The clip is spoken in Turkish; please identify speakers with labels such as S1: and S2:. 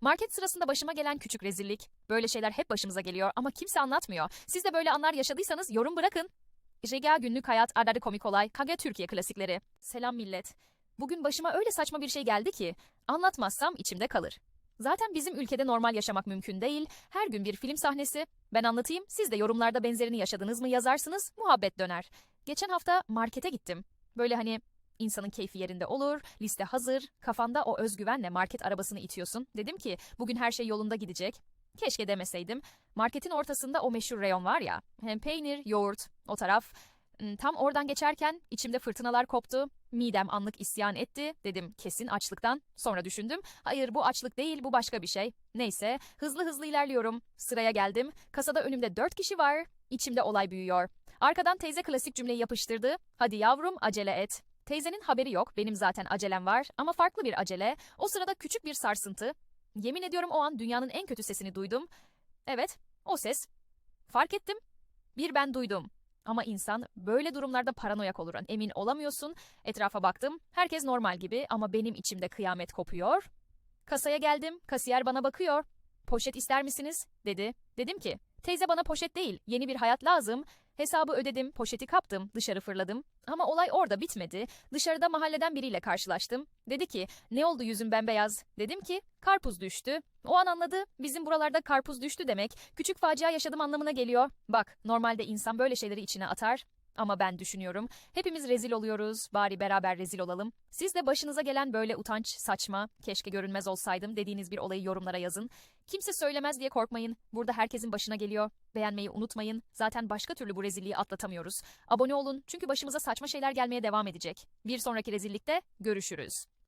S1: Market sırasında başıma gelen küçük rezillik. Böyle şeyler hep başımıza geliyor ama kimse anlatmıyor. Siz de böyle anlar yaşadıysanız yorum bırakın. JGA günlük hayat, Ardarı komik olay, Kage Türkiye klasikleri. Selam millet. Bugün başıma öyle saçma bir şey geldi ki anlatmazsam içimde kalır. Zaten bizim ülkede normal yaşamak mümkün değil. Her gün bir film sahnesi. Ben anlatayım, siz de yorumlarda benzerini yaşadınız mı yazarsınız, muhabbet döner. Geçen hafta markete gittim. Böyle hani insanın keyfi yerinde olur, liste hazır, kafanda o özgüvenle market arabasını itiyorsun. Dedim ki bugün her şey yolunda gidecek. Keşke demeseydim. Marketin ortasında o meşhur reyon var ya. Hem peynir, yoğurt, o taraf. Hmm, Tam oradan geçerken içimde fırtınalar koptu. Midem anlık isyan etti. Dedim kesin açlıktan. Sonra düşündüm. Hayır bu açlık değil bu başka bir şey. Neyse hızlı hızlı ilerliyorum. Sıraya geldim. Kasada önümde dört kişi var. İçimde olay büyüyor. Arkadan teyze klasik cümleyi yapıştırdı. Hadi yavrum acele et. Teyzenin haberi yok. Benim zaten acelem var. Ama farklı bir acele. O sırada küçük bir sarsıntı. Yemin ediyorum o an dünyanın en kötü sesini duydum. Evet, o ses. Fark ettim. Bir ben duydum. Ama insan böyle durumlarda paranoyak olur. Emin olamıyorsun. Etrafa baktım. Herkes normal gibi ama benim içimde kıyamet kopuyor. Kasaya geldim. Kasiyer bana bakıyor. Poşet ister misiniz? dedi. Dedim ki, teyze bana poşet değil, yeni bir hayat lazım. Hesabı ödedim, poşeti kaptım, dışarı fırladım. Ama olay orada bitmedi. Dışarıda mahalleden biriyle karşılaştım. Dedi ki, ne oldu yüzün bembeyaz? Dedim ki, karpuz düştü. O an anladı, bizim buralarda karpuz düştü demek, küçük facia yaşadım anlamına geliyor. Bak, normalde insan böyle şeyleri içine atar. Ama ben düşünüyorum, hepimiz rezil oluyoruz, bari beraber rezil olalım. Siz de başınıza gelen böyle utanç, saçma, keşke görünmez olsaydım dediğiniz bir olayı yorumlara yazın. Kimse söylemez diye korkmayın. Burada herkesin başına geliyor. Beğenmeyi unutmayın. Zaten başka türlü bu rezilliği atlatamıyoruz. Abone olun çünkü başımıza saçma şeyler gelmeye devam edecek. Bir sonraki rezillikte görüşürüz.